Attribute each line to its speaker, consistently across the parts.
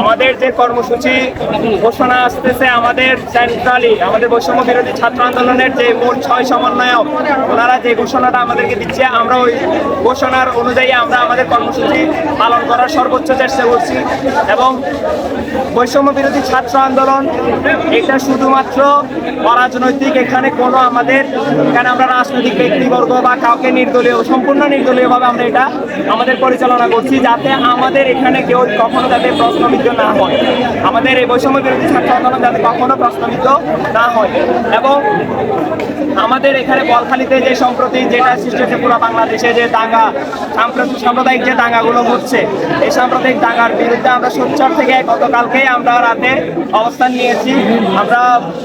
Speaker 1: আমাদের যে কর্মসূচি ঘোষণা আসতেছে, আমাদের সেন্ট্রালি আমাদের বৈষম্য বিরোধী ছাত্র আন্দোলনের যে মূল ছয় সমন্বয়ক, ওনারা যে ঘোষণাটা আমাদেরকে দিচ্ছে, আমরা ওই ঘোষণার অনুযায়ী আমরা আমাদের কর্মসূচি পালন করার সর্বোচ্চ চেষ্টা করছি। এবং বৈষম্য বিরোধী ছাত্র আন্দোলন, এটা শুধুমাত্র অরাজনৈতিক, এখানে কোনো আমাদের, এখানে আমরা রাজনৈতিক ব্যক্তিবর্গ বা কাউকে নির্দলীয়, সম্পূর্ণ নির্দলীয়ভাবে আমরা এটা আমাদের পরিচালনা করছি, যাতে আমাদের এখানে কেউ কখনো যাতে প্রশ্নবিদ্ধ না হয়। আমাদের এই বৈষম্য বিরোধী ছাত্র আন্দোলন যাতে কখনো প্রশ্নবিদ্ধ না হয়। এবং আমাদের এখানে বলখালিতে যে সম্প্রতি যেটা সৃষ্টি হচ্ছে পুরো বাংলাদেশে, যে দাঙ্গা সাম্প্রদায়িক যে দাঙ্গাগুলো হচ্ছে, এই সাম্প্রদায়িক দাঙ্গার বিরুদ্ধে আমরা সোচ্চার থেকে গতকালকেই আমরা রাতে অবস্থান নিয়েছি। আমরা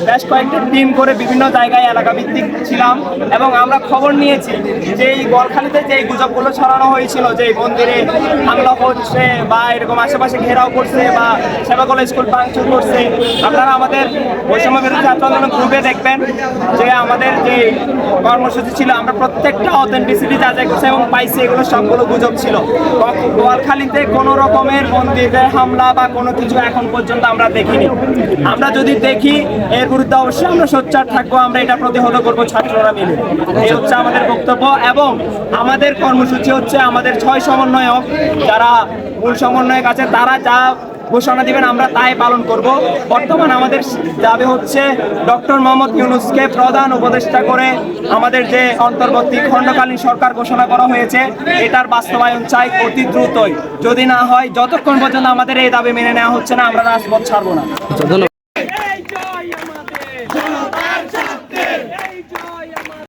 Speaker 1: বেশ কয়েকটি টিম করে বিভিন্ন জায়গায় এলাকা ভিত্তিক ছিলাম এবং আমরা খবর নিয়েছি যে এই বলখালিতে যে গুজবগুলো ছড়ানো হয়েছিল, যে মন্দিরে হামলা হচ্ছে বা এরকম আশেপাশে ঘেরাও করছে বা সেবাকলা স্কুল ভাঙচুর করছে। আপনারা আমাদের বৈষম্য বিরোধী ছাত্র আন্দোলন গ্রুপে দেখবেন যে আমাদের যে কর্মসূচি ছিল, আমরা প্রত্যেকটা অথেন্টিসিটি যাচাই করছি এবং পাইছি, এগুলো সবগুলো গুজব ছিল। গোয়ালখালীতে কোনো রকমের মন্দিরে হামলা বা কোনো কিছু এখন পর্যন্ত আমরা দেখিনি। আমরা যদি দেখি, এর বিরুদ্ধে অবশ্যই আমরা সোচ্চার থাকব, আমরা এটা প্রতিহত করব ছাত্ররা মিলে। এই হচ্ছে আমাদের বক্তব্য এবং আমাদের কর্মসূচি হচ্ছে আমাদের ছয় সমন্বয়ক, যারা মূল সমন্বয়ক আছে, তারা যা ঘোষণা দিবেন, আমরা তাই পালন করব। বর্তমান আমাদের দাবি হচ্ছে ডক্টর মোহাম্মদ ইউনুসকে প্রধান উপদেষ্টা করে আমাদের যে অন্তর্বর্তী খণ্ডকালীন সরকার ঘোষণা করা হয়েছে, এটার বাস্তবায়ন চাই অতি দ্রুতই। যদি না হয়, যতক্ষণ পর্যন্ত আমাদের এই দাবি মেনে নেওয়া হচ্ছে না, আমরা রাজপথ ছাড়বো না।